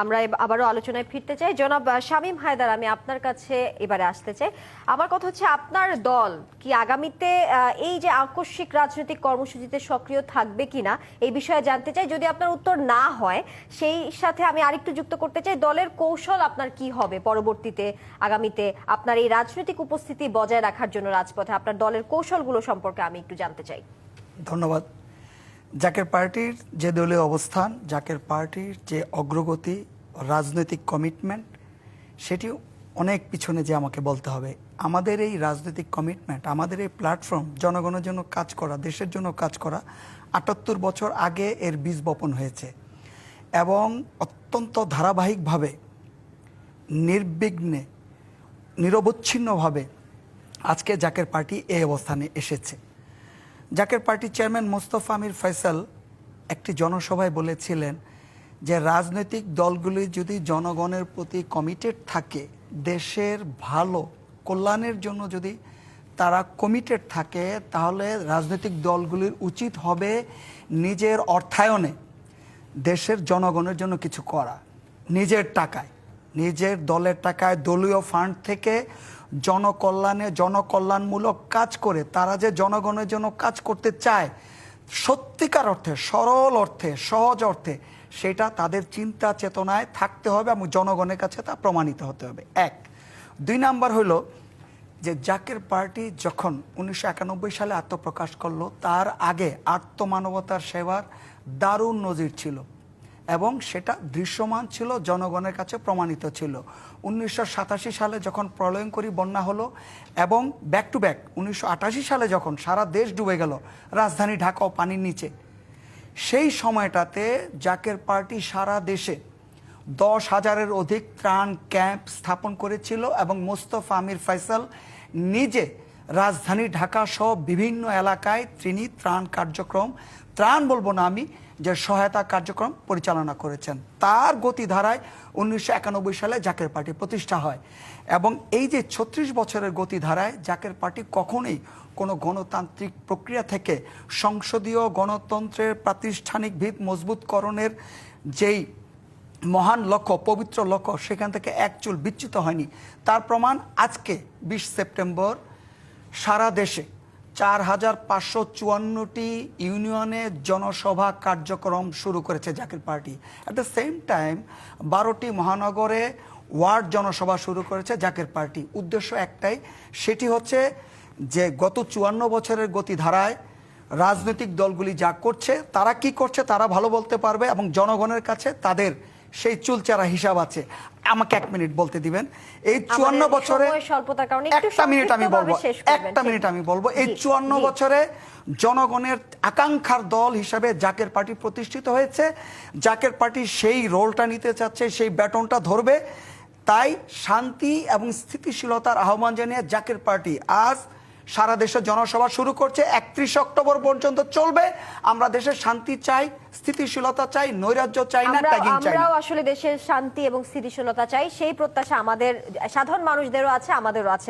আমরা আবারও আলোচনায় ফিরতে চাই। জনাব শামীম হায়দার, আমি আপনার কাছে এবারে আসতে চাই। আমার কথা হচ্ছে, আপনার দল কি আগামীতে এই যে আকস্মিক রাজনৈতিক কর্মসূচিতে সক্রিয় থাকবে কিনা, এই বিষয়ে জানতে চাই। যদি আপনার উত্তর না হয়, সেই সাথে আমি আরেকটু যুক্ত করতে চাই। দলের কৌশল আপনার কি হবে পরবর্তীতে, আগামীতে? আপনার এই রাজনৈতিক উপস্থিতি বজায় রাখার জন্য রাজপথে আপনার দলের কৌশলগুলো সম্পর্কে আমি একটু জানতে চাই। ধন্যবাদ। জাকের পার্টির যে দলীয় অবস্থান, জাকের পার্টির যে অগ্রগতি, রাজনৈতিক কমিটমেন্ট সেটি অনেক পিছনে যে আমাকে বলতে হবে। আমাদের এই রাজনৈতিক কমিটমেন্ট আমাদের এই প্ল্যাটফর্ম জনগণের জন্য কাজ করা, দেশের জন্য কাজ করা আটাত্তর বছর আগে এর বীজ বপন হয়েছে। এবং অত্যন্ত ধারাবাহিকভাবে, নির্বিঘ্নে, নিরবচ্ছিন্নভাবে আজকে জাকের পার্টি এই অবস্থানে এসেছে। জাকের পার্টির চেয়ারম্যান মোস্তফা আমির ফয়সাল একটি জনসভায় বলেছিলেন যে রাজনৈতিক দলগুলি যদি জনগণের প্রতি কমিটেড থাকে, দেশের ভালো কল্যাণের জন্য যদি তারা কমিটেড থাকে, তাহলে রাজনৈতিক দলগুলির উচিত হবে নিজের অর্থায়নে দেশের জনগণের জন্য কিছু করা। নিজের টাকায়, নিজের দলের টাকায় দলীয় ফান্ড থেকে জনকল্যাণে জনকল্যাণমূলক কাজ করে, তারা যে জনগণের জন্য কাজ করতে চায়, সত্যিকার অর্থে, সরল অর্থে, সহজ অর্থে, সেটা তাদের চিন্তা চেতনায় থাকতে হবে এবং জনগণের কাছে তা প্রমাণিত হতে হবে। এক। দুই নাম্বার হলো যে জাকের পার্টি যখন উনিশশো একানব্বই সালে আত্মপ্রকাশ করল, তার আগে আত্মমানবতার সেবার দারুণ নজির ছিল। এবং সেটা দৃশ্যমান ছিল, জনগণের কাছে প্রমাণিত ছিল। উনিশশো সাতাশি সালে যখন প্রলয়ঙ্করী বন্যা হলো এবং ব্যাক টু ব্যাক উনিশশো আটাশি সালে যখন সারা দেশ ডুবে গেল, রাজধানী ঢাকাও পানির নিচে, সেই সময়টাতে জাকের পার্টি সারা দেশে দশ হাজারের অধিক ত্রাণ ক্যাম্প স্থাপন করেছিল এবং মোস্তফা আমির ফয়সাল নিজে রাজধানী ঢাকা সহ বিভিন্ন এলাকায় তিনি ত্রাণ কার্যক্রম, ত্রাণ বলব না আমি যে সহায়তা কার্যক্রম পরিচালনা করেছেন। তার গতিধারায় উনিশশো একানব্বই সালে জাকের পার্টি প্রতিষ্ঠা হয় এবং এই যে ছত্রিশ বছরের গতিধারায় জাকের পার্টি কখনোই কোনো গণতান্ত্রিক প্রক্রিয়া থেকে সংসদীয় গণতন্ত্রের প্রাতিষ্ঠানিক ভিত মজবুতকরণের যেই মহান লক্ষ্য, পবিত্র লক্ষ্য, সেখান থেকে এক চুল বিচ্যুত হয়নি। তার প্রমাণ আজকে বিশ সেপ্টেম্বর সারা দেশে চার হাজার পাঁচশো চুয়ান্নটি ইউনিয়নে জনসভা কার্যক্রম শুরু করেছে Zaker party. At the same time বারোটি মহানগরে ওয়ার্ড জনসভা শুরু করেছে জাকের পার্টি। উদ্দেশ্য একটাই, সেটি হচ্ছে যে গত চুয়ান্ন বছরের গতিধারায় রাজনৈতিক দলগুলি যা করছে, তারা কি করছে তারা ভালো বলতে পারবে এবং জনগণের কাছে তাদের সেই চুলচারা হিসাব আছে। আমাকে এক মিনিট বলতে দিবেন। এই চুয়ান্ন বছরে স্বল্পতার কারণে একটা মিনিট আমি বলব। একটা মিনিট আমি বলব। এই চুয়ান্ন বছরে জনগণের আকাঙ্ক্ষার দল হিসাবে জাকের পার্টি প্রতিষ্ঠিত হয়েছে। জাকের পার্টি সেই রোলটা নিতে চাচ্ছে সেই ব্যাটনটা ধরবে। তাই শান্তি এবং স্থিতিশীলতার আহ্বান জানিয়ে জাকের পার্টি আজ সারা দেশে জনসভা শুরু করছে একত্রিশ অক্টোবর পর্যন্ত চলবে। আমরা দেশের শান্তি চাই স্থিতিশীলতা চাই নৈরাজ্য চাই না ট্যাগিং চাই না। আমরাও আসলে দেশের শান্তি এবং স্থিতিশীলতা চাই সেই প্রত্যাশা আমাদের সাধারণ মানুষদেরও আছে আমাদেরও আছে।